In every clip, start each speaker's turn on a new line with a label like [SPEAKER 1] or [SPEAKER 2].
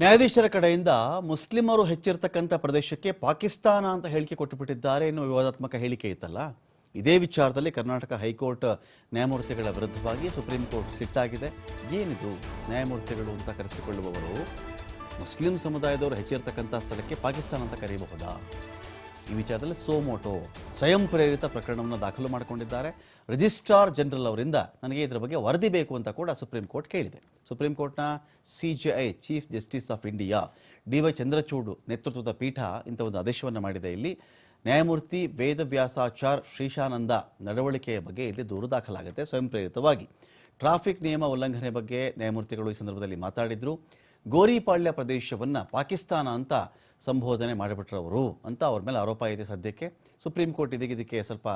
[SPEAKER 1] ನ್ಯಾಯಾಧೀಶರ ಕಡೆಯಿಂದ ಮುಸ್ಲಿಮರು ಹೆಚ್ಚಿರ್ತಕ್ಕಂಥ ಪ್ರದೇಶಕ್ಕೆ ಪಾಕಿಸ್ತಾನ ಅಂತ ಹೇಳಿಕೆ ಕೊಟ್ಟುಬಿಟ್ಟಿದ್ದಾರೆ ಎನ್ನುವ ವಿವಾದಾತ್ಮಕ ಹೇಳಿಕೆ ಇತ್ತಲ್ಲ? ಇದೇ ವಿಚಾರದಲ್ಲಿ ಕರ್ನಾಟಕ ಹೈಕೋರ್ಟ್ ನ್ಯಾಯಮೂರ್ತಿಗಳ ವಿರುದ್ಧವಾಗಿ ಸುಪ್ರೀಂ ಕೋರ್ಟ್ ಸಿಟ್ಟಾಗಿದೆ. ಏನಿದು ನ್ಯಾಯಮೂರ್ತಿಗಳು ಅಂತ ಕರೆಸಿಕೊಳ್ಳುವವರು? ಮುಸ್ಲಿಂ ಸಮುದಾಯದವರು ಹೆಚ್ಚಿರ್ತಕ್ಕಂಥ ಸ್ಥಳಕ್ಕೆ ಪಾಕಿಸ್ತಾನ ಅಂತ ಕರೆಯಬಹುದಾ? ಈ ವಿಚಾರದಲ್ಲಿ ಸೋಮೋಟೋ ಸ್ವಯಂ ಪ್ರೇರಿತ ಪ್ರಕರಣವನ್ನು ದಾಖಲು ಮಾಡಿಕೊಂಡಿದ್ದಾರೆ. ರಿಜಿಸ್ಟ್ರಾರ್ ಜನರಲ್ ಅವರಿಂದ ನನಗೆ ಇದರ ಬಗ್ಗೆ ವರದಿ ಬೇಕು ಅಂತ ಕೂಡ ಸುಪ್ರೀಂ ಕೋರ್ಟ್ ಕೇಳಿದೆ. ಸುಪ್ರೀಂ ಕೋರ್ಟ್ನ C J I Chief Justice of India D Y Chandrachud ನೇತೃತ್ವದ ಪೀಠ ಇಂಥ ಒಂದು ಆದೇಶವನ್ನು ಮಾಡಿದೆ. ಇಲ್ಲಿ ನ್ಯಾಯಮೂರ್ತಿ ವೇದವ್ಯಾಸಾಚಾರ್ ಶ್ರೀಶಾನಂದ ನಡವಳಿಕೆಯ ಬಗ್ಗೆ ಇಲ್ಲಿ ದೂರು ದಾಖಲಾಗುತ್ತೆ ಸ್ವಯಂ ಪ್ರೇರಿತವಾಗಿ. ಟ್ರಾಫಿಕ್ ನಿಯಮ ಉಲ್ಲಂಘನೆ ಬಗ್ಗೆ ನ್ಯಾಯಮೂರ್ತಿಗಳು ಈ ಸಂದರ್ಭದಲ್ಲಿ ಮಾತಾಡಿದರು. ಗೋರಿಪಾಳ್ಯ ಪ್ರದೇಶವನ್ನು ಪಾಕಿಸ್ತಾನ ಅಂತ ಸಂಬೋಧನೆ ಮಾಡಿಬಿಟ್ರವರು ಅಂತ ಅವ್ರ ಮೇಲೆ ಆರೋಪ ಇದೆ ಸದ್ಯಕ್ಕೆ. ಸುಪ್ರೀಂ ಕೋರ್ಟ್ ಇದಕ್ಕೆ ಇದಕ್ಕೆ ಸ್ವಲ್ಪ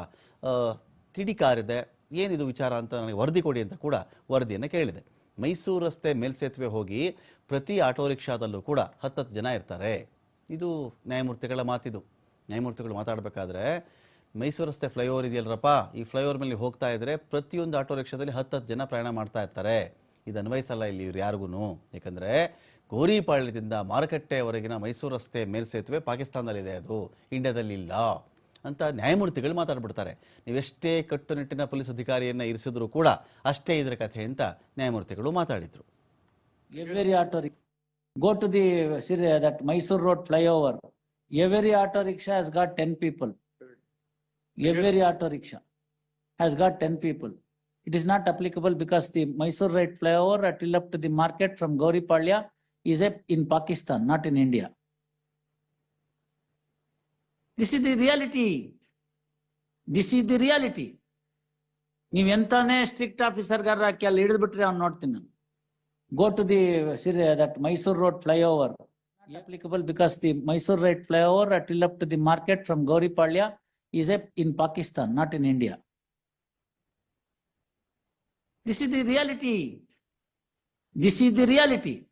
[SPEAKER 1] ಕಿಡಿಕಾರಿದೆ. ಏನಿದು ವಿಚಾರ ಅಂತ ನನಗೆ ವರದಿ ಕೊಡಿ ಅಂತ ಕೂಡ ವರದಿಯನ್ನು ಕೇಳಿದೆ. ಮೈಸೂರು ರಸ್ತೆ ಮೇಲ್ಸೇತುವೆ ಹೋಗಿ ಪ್ರತಿ ಆಟೋ ರಿಕ್ಷಾದಲ್ಲೂ ಕೂಡ ಹತ್ತತ್ತು ಜನ ಇರ್ತಾರೆ. ಇದು ನ್ಯಾಯಮೂರ್ತಿಗಳ ಮಾತಿದು. ನ್ಯಾಯಮೂರ್ತಿಗಳು ಮಾತಾಡಬೇಕಾದ್ರೆ ಮೈಸೂರು ರಸ್ತೆ ಫ್ಲೈಓವರ್ ಇದೆಯಲ್ಲರಪ್ಪ ಈ ಫ್ಲೈಓವರ್ ಮೇಲೆ ಹೋಗ್ತಾ ಇದ್ರೆ ಪ್ರತಿಯೊಂದು ಆಟೋ ರಿಕ್ಷಾದಲ್ಲಿ ಹತ್ತತ್ತು ಜನ ಪ್ರಯಾಣ ಮಾಡ್ತಾ ಇರ್ತಾರೆ. ಇದು ಅನ್ವಯಿಸಲ್ಲ ಇಲ್ಲಿ ಇವ್ರು ಯಾರಿಗೂ ಯಾಕಂದರೆ ಗೋರಿಪಾಳ್ಯದಿಂದ ಮಾರುಕಟ್ಟೆವರೆಗಿನ ಮೈಸೂರು ರಸ್ತೆ ಮೇಲ್ಸೇತುವೆ ಪಾಕಿಸ್ತಾನದಲ್ಲಿದೆ. ಅದು ಇಂಡ್ಯಾದಲ್ಲಿ ಇಲ್ಲ ಅಂತ ನ್ಯಾಯಮೂರ್ತಿಗಳು ಮಾತಾಡ್ಬಿಡ್ತಾರೆ. ನೀವೆಷ್ಟೇ ಕಟ್ಟುನಿಟ್ಟಿನ ಪೊಲೀಸ್ ಅಧಿಕಾರಿಯನ್ನು ಇರಿಸಿದ್ರು ಕೂಡ ಅಷ್ಟೇ ಇದರ ಕಥೆ ಅಂತ ನ್ಯಾಯಮೂರ್ತಿಗಳು ಮಾತಾಡಿದ್ರು.
[SPEAKER 2] Every auto rickshaw go to the that Mysuru Road flyover every auto rickshaw has got ten people every auto rickshaw has got ten people it is not applicable because the Mysuru right flyover at ill up to the market from Gowripalya the market from Gauripalya is a, in Pakistan, not in India. This is the reality. This is the reality. ನೀವ್ ಎಂತಾನೇ strict officer ಗಾರ ಹಾಕಿ ಅಲ್ಲಿ ಹಿಡಿದು ಬಿಟ್ರೆ ಅವ್ನು ನೋಡ್ತೀನಿ ನಾನು go to the Sir- that Mysore Road flyover. Applicable because the Mysore Road flyover uh, till up to the market from Gauripalya is a, in Pakistan, not in India. This is the reality. This is the reality.